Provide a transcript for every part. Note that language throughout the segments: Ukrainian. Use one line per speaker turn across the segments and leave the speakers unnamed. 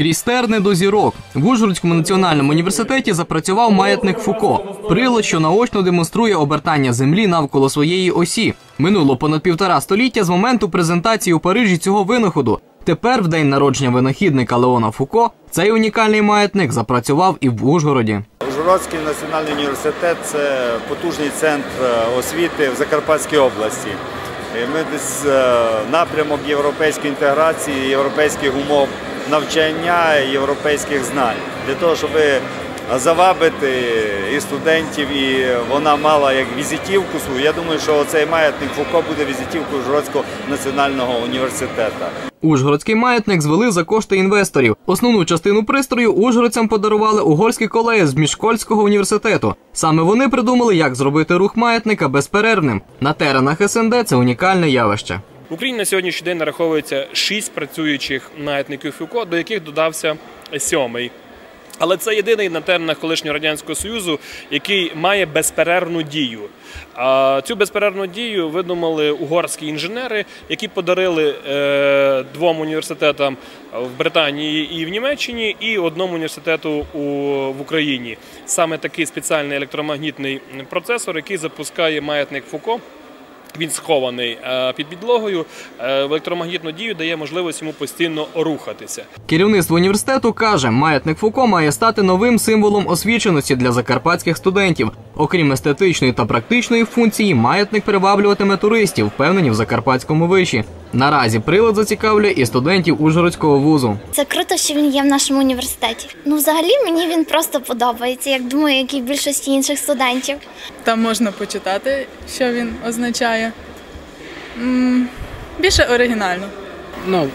Крізь терни до зірок в Ужгородському національному університеті запрацював маятник Фуко. Прилад, що наочно демонструє обертання землі навколо своєї осі. Минуло понад півтора століття з моменту презентації у Парижі цього винаходу. Тепер, в день народження винахідника Леона Фуко, цей унікальний маятник запрацював і в Ужгороді.
Ужгородський національний університет це потужний центр е, освіти в Закарпатській області. Ми десь е, напрямок європейської інтеграції, європейських умов навчання, європейських знань. Для того, щоб завабити і студентів, і вона мала як візитівку свою. Я думаю, що цей маятник Фуко буде візитівкою Ужгородського національного університету.
Ужгородський маятник звели за кошти інвесторів. Основну частину пристрою ужгородцям подарували угорські колеги з Міжкольського університету. Саме вони придумали, як зробити рух маятника безперервним. На теренах СНД це унікальне явище.
В Україні на сьогоднішній день нараховується шість працюючих маятників Фуко, до яких додався сьомий. Але це єдиний на теренах колишнього радянського союзу, який має безперервну дію. А цю безперервну дію видумали угорські інженери, які подарили е, двом університетам в Британії і в Німеччині, і одному університету в Україні. Саме такий спеціальний електромагнітний процесор, який запускає маятник Фуко. Він схований е, під підлогою. е, електромагнітну дію дає можливість йому постійно рухатися.
Керівництво університету каже, маятник Фуко має стати новим символом освіченості для закарпатських студентів. Окрім естетичної та практичної функції, маятник приваблюватиме туристів, впевнені в закарпатському виші. Наразі прилад зацікавлює і студентів Ужгородського вузу.
Це круто, що він є в нашому університеті. Ну, взагалі, мені він просто подобається, як думаю, як і більшості інших студентів.
Там можна почитати, що він означає. М, Більше оригінально.
Ну,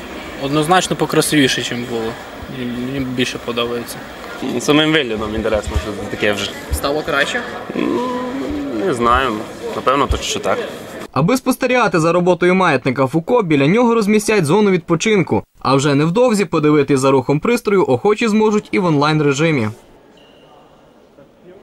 однозначно покрасивіше, ніж було. Мені більше подобається.
Самим виглядом інтересно, що таке вже.
Стало краще?
Не знаю. Напевно, то що так.
Аби спостерігати за роботою маятника Фуко, біля нього розмістять зону відпочинку. А вже невдовзі подивитись за рухом пристрою охочі зможуть і в онлайн режимі.